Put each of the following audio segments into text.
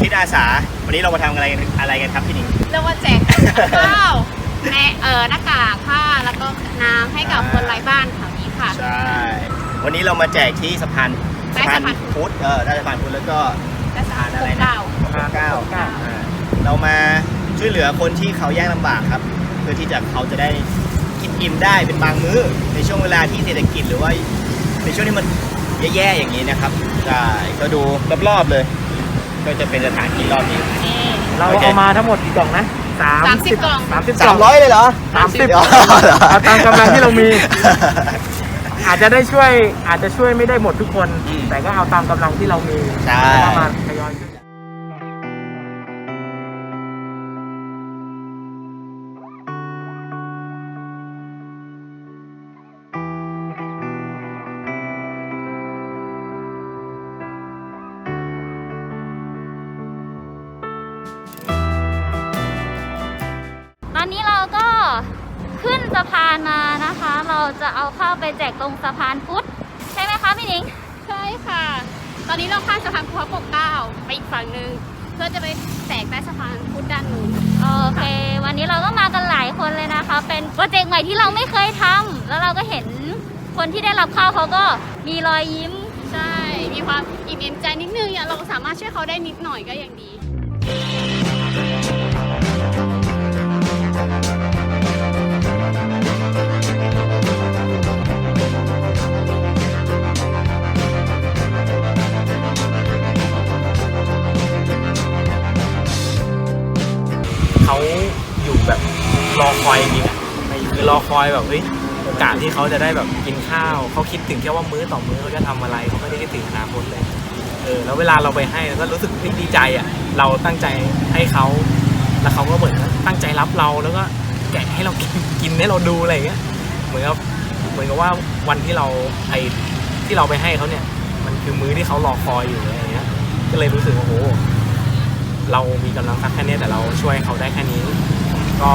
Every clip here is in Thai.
คิดอาสา วันนี้เรามาทำอะไรกันอะไรกันครับพี่หนิง เรียกว่าแจกข้าวในเอ่อหน้ากากผ้าแล้วก็น้ำให้กับคนไร้บ้านแถวนี้ค่ะ ใช่ วันนี้เรามาแจกที่สะพานใต้สะพานพุทธเออใต้สะพานพุทธแล้วก็และสาสะพานรอะไรนะเก้าพระเก้า อ่าเรามาช่วยเหลือคนที่เขายากลำบากครับ เพื่อที่จะเขาจะได้กินอิ่มได้เป็นบางมื้อ ในช่วงเวลาที่เศรษฐกิจหรือว่าในช่วงที่มันแย่ๆอย่างนี้นะครับใช่ก็ดูรอบๆเลย ก็จะเป็นสถานที่รอบนี้ นี่ เราโอเค เอามาทั้งหมดกี่กล่องนะสามสามสิบกล่อง สามสิบกสาล่อมง ร้อยเลยเหรอสามสิบเหรอเอาตามกำลังที่เรามี อาจจะได้ช่วยอาจจะช่วยไม่ได้หมดทุกคน อืมแต่ก็เอาตามกำลังที่เรามีใช่แล้วก็มาท ขึ้นสะพานมานะคะ เราจะเอาข้าวไปแจกตรงสะพานพุทธใช่ไหมคะพี่หนิง ใช่ค่ะ ตอนนี้เราข้ามสะพานภูเขาปกเกล้าไปอีกฝั่งหนึ่งเพื่อจะไปแจกใต้สะพานพุทธด้านนู้นโอเค วันนี้เราก็มากันหลายคนเลยนะคะ เป็นโปรเจกต์ใหม่ที่เราไม่เคยทำแล้วเราก็เห็นคนที่ได้รับข้าวเขาก็มีรอยยิ้ม ใช่ มีความอิ่มเอมใจนิดนึงอะเราสามารถช่วยเขาได้นิดหน่อยก็ยังดี รอคอยแบบเฮ้ยโอกาสที่เขาจะได้แบบกินข้าวเขาคิดถึงแค่ว่ามื้อต่อมื้อเขาจะทำอะไรเขาไม่ได้คิดถึงอนาคตเลยเออแล้วเวลาเราไปให้เราก็รู้สึกดีใจอะ เราตั้งใจให้เขาแล้วเขาก็เหมือนตั้งใจรับเราแล้วก็แกะให้เรากินกินให้เราดูอะไรเงี้ยเหมือนกับเหมือนกับว่าวันที่เราไอที่เราไปให้เขาเนี่ย มันคือมื้อที่เขารอคอยอยู่อะไรเงี้ย ก็เลยรู้สึกว่าโอ้เรามีกำลังทรัพย์แค่นี้แต่เราช่วยเขาได้แค่นี้ ก็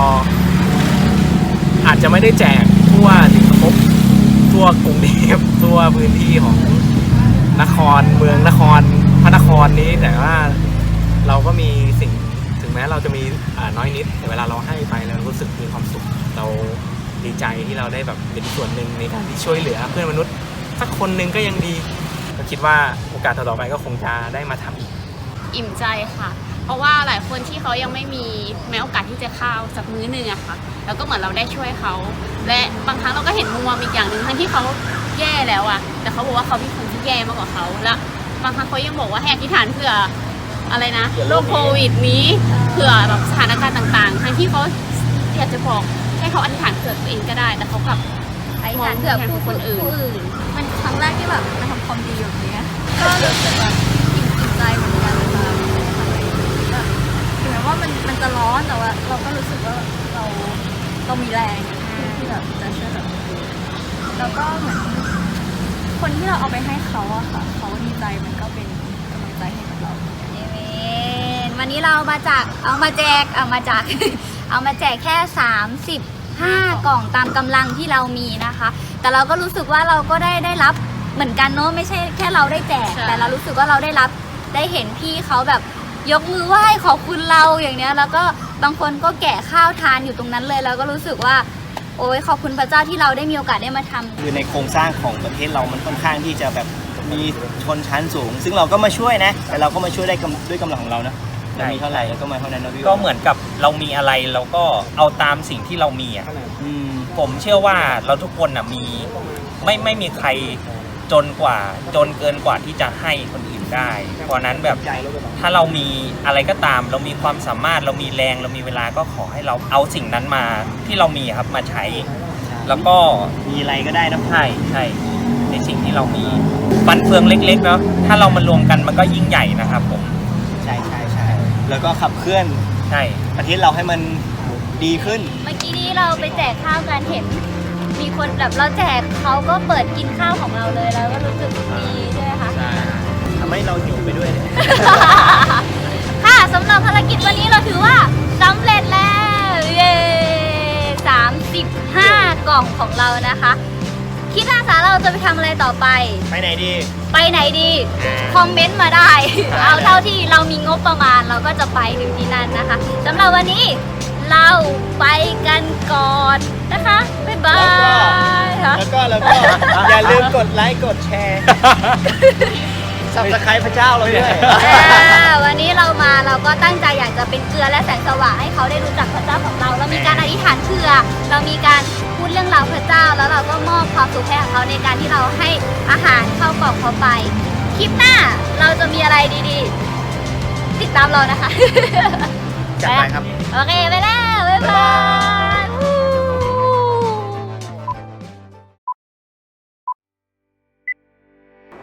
อาจจะไม่ได้แจกทั่วถึงครบทั่วกรุงเทพทั่วพื้นที่ของนครเมืองนครพระนครนี้แต่ว่าเราก็มีสิ่งถึงแม้เราจะมีน้อยนิด แต่เวลาเราให้ไปเรารู้สึกมีความสุขเราดีใจที่เราได้แบบเป็นส่วนหนึ่งในการที่ช่วยเหลือเพื่อนมนุษย์สักคนหนึ่งก็ยังดีก็คิดว่าโอกาสต่อไปก็คงจะได้มาทำอีก อิ่มใจค่ะ เพราะว่าหลายคนที่เขายังไม่มีแม้โอกาสที่จะข้าวสักมื้อหนึ่งอะค่ะ แล้วก็เหมือนเราได้ช่วยเขา และบางครั้งเราก็เห็นมุมมองอีกอย่างหนึ่งทั้งที่เขาแย่แล้วอะแต่เขาบอกว่าเขามีคนที่แย่มากกว่าเขาและบางครั้งเขายังบอกว่าให้อธิษฐานเผื่ออะไรนะโรคโควิดนี้เผื่อแบบสถานการณ์ต่างๆ ทั้งที่เขาอยากจะบอกให้เขาอธิษฐานเผื่อตัวเองก็ได้ แต่เขากลับไอ้ฐานเผื่อผู้คนอื่นผู้อื่น มันครั้งแรกที่แบบมาทำความดีแบบนี้ก็รู้สึกแบบอิ่มใจเหมือนกันค่ะแบบถึงแม้ ว่ามันมันจะร้อนแต่ว่า เราก็รู้สึกว่าเราเรามีแรงที่แบบจะช่วยแบบคนอื่นแล้วก็เหมือนคนที่เราเอาไปให้เขาอะค่ะเขาดีใจมันก็เป็นกำลังใจให้กับเราวันนี้เรามาจากเอามาแจกเอามาจาก เอามาแจกแค่ 35 กล่องตามกำลังที่เรามีนะคะ แต่เราก็รู้สึกว่าเราก็ได้ได้รับเหมือนกันเนาะไม่ใช่แค่เราได้แจกใช่แต่เรารู้สึกว่าเราได้รับได้เห็นพี่เขาแบบ ยกมือไหว้ขอบคุณเราอย่างเนี้ย แล้วก็บางคนก็แกะข้าวทานอยู่ตรงนั้นเลย แล้วก็รู้สึกว่า โอ้ยขอบคุณพระเจ้าที่เราได้มีโอกาสได้มาทำ คือในโครงสร้างของประเทศเรามันค่อนข้างที่จะแบบมีชนชั้นสูง ซึ่งเราก็มาช่วยนะ แต่เราก็มาช่วยได้กำด้วยกำลังของเรานะเรามีเท่าไหร่เราก็มาเท่านั้นนะพี่ก็เหมือนกับเรามีอะไรเราก็เอาตามสิ่งที่เรามีอะอืม ผมเชื่อว่าเราทุกคนอะมีไม่ไม่มีใครจนกว่าจนเกินกว่าที่จะให้คนอื่น ได้ เพราะฉะนั้นแบบถ้าเรามีอะไรก็ตาม เรามีความสามารถเรามีแรงเรามีเวลาก็ขอให้เราเอาสิ่งนั้นมาที่เรามีครับมาใช้ แล้วก็มีอะไรก็ได้นะใช่ใช่ในสิ่งที่เรามีฟันเฟืองเล็กๆเนาะถ้าเรามารวมกันมันก็ยิ่งใหญ่นะครับผมใช่ใช่ใช่แล้วก็ขับเคลื่อนใช่ประเทศเราให้มันดีขึ้น เมื่อกี้นี้เราไปแจกข้าวกันเห็น มีคนแบบเราแจกเขาก็เปิดกินข้าวของเราเลยแล้วก็รู้สึกดีใช่ไหมคะใช่ทำ ให้เราหิวไปด้วย ค่ะสำหรับภารกิจวันนี้เราถือว่าสำเร็จแล้ว เย้35กล่องของเรานะคะ คิดอาสาเราจะไปทำอะไรต่อไป ไปไหนดี ไปไหนดีอ่าคอมเมนต์มาได้ เอาเท่าที่เรามีงบประมาณเราก็จะไปถึงที่นั่นนะคะสำหรับวันนี้เราไปกันก่อนนะคะ บ๊ายบายค่ะ แล้วก็แล้วก็ อย่าลืมกดไลค์กดแชร์ สับสไครพระเจ้าเราด้วยอ่าวันนี้เรามาเราก็ตั้งใจอยากจะเป็นเกลือและแสงสว่างให้เขาได้รู้จักพระเจ้าของเรา เรามีการอธิษฐานเผื่อเรามีการพูดเรื่องราวพระเจ้า แล้วเราก็มอบความสุขให้กับเขาในการที่เราให้อาหารเข้ากล่องเขาไป คลิปหน้าเราจะมีอะไรดีๆ ติดตามเรานะคะ จัดไปครับ โอเค ไปแล้ว บ๊ายบายวู้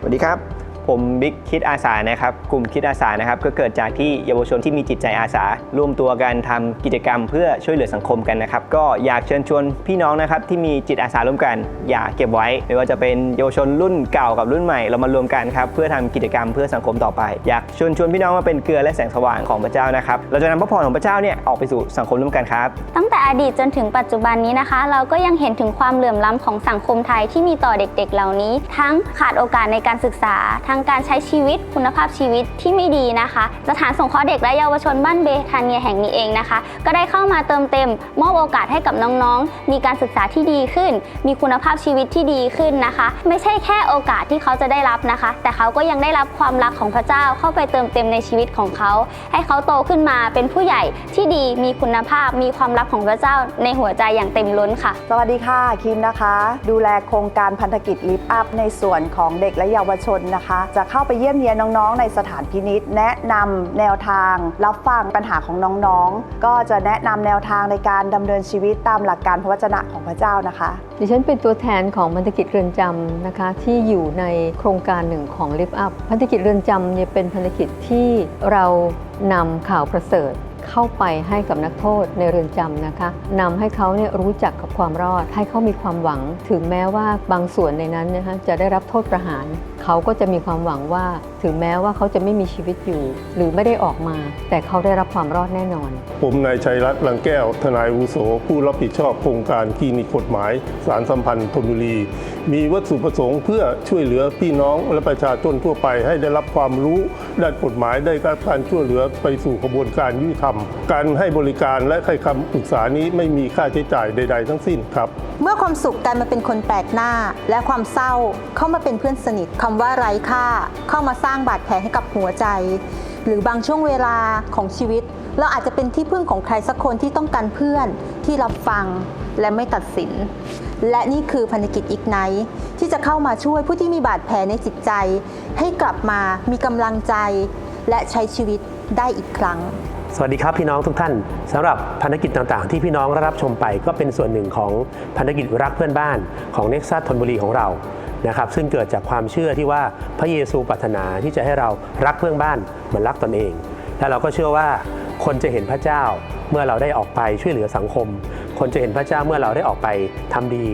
สวัสดีครับ ผมบิ๊กคิดอาสานะครับ กลุ่มคิดอาสานะครับ ก็เกิดจากที่เยาวชนที่มีจิตใจอาสา ร่วมตัวกันทำกิจกรรมเพื่อช่วยเหลือสังคมกันนะครับ ก็อยากเชิญชวนพี่น้องนะครับที่มีจิตอาสาร่วมกัน อย่าเก็บไว้ ไม่ว่าจะเป็นเยาวชนรุ่นเก่ากับรุ่นใหม่ เรามารวมกันครับเพื่อทำกิจกรรมเพื่อสังคมต่อไป อยากชวนชวนพี่น้องมาเป็นเกลือและแสงสว่างของพระเจ้านะครับ เราจะนำพระพรของพระเจ้าเนี่ยออกไปสู่สังคมร่วมกันครับ ตั้งแต่อดีตจนถึงปัจจุบันนี้นะคะ เราก็ยังเห็นถึงความเหลื่อมล้ำของสังคมไทยที่มีต่อเด็กๆ เหล่านี้ ทั้งขาดโอกาสในการศึกษาทั้งการใช้ชีวิตคุณภาพชีวิตที่ไม่ดีนะคะ สถานสงเคราะห์เด็กและเยาวชนบ้านเบทาเนียแห่งนี้เองนะคะ ก็ได้เข้ามาเติมเต็ม มอบโอกาสให้กับน้องๆ มีการศึกษาที่ดีขึ้น มีคุณภาพชีวิตที่ดีขึ้นนะคะ ไม่ใช่แค่โอกาสที่เขาจะได้รับนะคะ แต่เขาก็ยังได้รับความรักของพระเจ้าเข้าไปเติมเต็มในชีวิตของเขา ให้เขาโตขึ้นมาเป็นผู้ใหญ่ที่ดีมีคุณภาพมีความรักของพระเจ้าในหัวใจอย่างเต็มล้นค่ะ สวัสดีค่ะคิมนะคะ ดูแลโครงการพันธกิจลิฟต์อัพในส่วนของเด็กและเยาวชนนะคะจะเข้าไปเยี่ยมเยียนน้องๆ ในสถานพินิษแนะนำแนวทาง รับฟังปัญหาของน้องๆ ก็จะแนะนำแนวทางในการดำเนินชีวิตตามหลักการพระวจนะของพระเจ้านะคะ ดิฉันเป็นตัวแทนของพันธกิจเรือนจำนะคะ ที่อยู่ในโครงการหนึ่งของ Lift Up พันธกิจเรือนจำเนี่ยเป็นพันธกิจที่เรานำข่าวประเสริฐเข้าไปให้กับนักโทษในเรือนจำนะคะนำให้เขาเนี่ยรู้จักกับความรอด ให้เขามีความหวัง ถึงแม้ว่าบางส่วนในนั้นนะคะจะได้รับโทษประหารเขาก็จะมีความหวังว่าถึงแม้ว่าเขาจะไม่มีชีวิตอยู่ หรือไม่ได้ออกมา แต่เขาได้รับความรอดแน่นอน ผมนายชัยรัตน์ลังแก้ว ทนายอาวุโส ผู้รับผิดชอบโครงการคลินิกกฎหมาย สารสัมพันธ์ธนบุรี มีวัตถุประสงค์เพื่อช่วยเหลือพี่น้องและประชาชนทั่วไป ให้ได้รับความรู้ด้านกฎหมายได้รับการช่วยเหลือไปสู่กระบวนการยุติธรรม การให้บริการและให้คำปรึกษานี้ไม่มีค่าใช้จ่ายใด ๆ ทั้งสิ้นครับ เมื่อความสุขกลายมาเป็นคนแปลกหน้า และความเศร้าเข้ามาเป็นเพื่อนสนิทคำว่าไร้ค่า เข้ามาสร้างบาดแผลให้กับหัวใจ หรือบางช่วงเวลาของชีวิต เราอาจจะเป็นที่พึ่งของใครสักคนที่ต้องการเพื่อนที่รับฟังและไม่ตัดสิน และนี่คือพันธกิจอีกไนที่จะเข้ามาช่วยผู้ที่มีบาดแผลในจิตใจ ให้กลับมามีกำลังใจ และใช้ชีวิตได้อีกครั้งสวัสดีครับพี่น้องทุกท่านสำหรับพันธกิจต่างๆ ที่พี่น้องได้รับชมไปก็เป็นส่วนหนึ่งของพันธกิจรักเพื่อนบ้านของเน็กซัสธนบุรีของเรา นะครับซึ่งเกิดจากความเชื่อที่ว่าพระเยซูปรารถนาที่จะให้เรารักเพื่อนบ้านเหมือนรักตนเอง และเราก็เชื่อว่าคนจะเห็นพระเจ้าเมื่อเราได้ออกไปช่วยเหลือสังคม คนจะเห็นพระเจ้าเมื่อเราได้ออกไปทำดี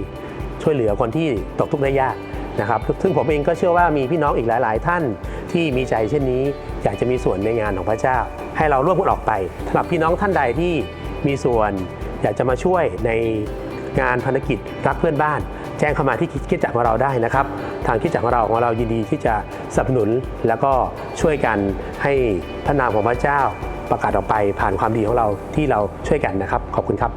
ช่วยเหลือคนที่ตกทุกข์ได้ยากนะครับซึ่งผมเองก็เชื่อว่ามีพี่น้องอีกหลาย ๆ ท่านที่มีใจเช่นนี้ อยากจะมีส่วนในงานของพระเจ้า ให้เราร่วมกันออกไปสำหรับพี่น้องท่านใดที่มีส่วน อยากจะมาช่วยในงานภารกิจรักเพื่อนบ้าน แจ้งเข้ามาที่คิดจักรของเราได้นะครับ ทางคิดจักรของเราของเรายินดีที่จะสนับสนุนแล้วก็ช่วยกันให้พระนามของพระเจ้าประกาศออกไปผ่านความดีของเราที่เราช่วยกันนะครับ ขอบคุณครับ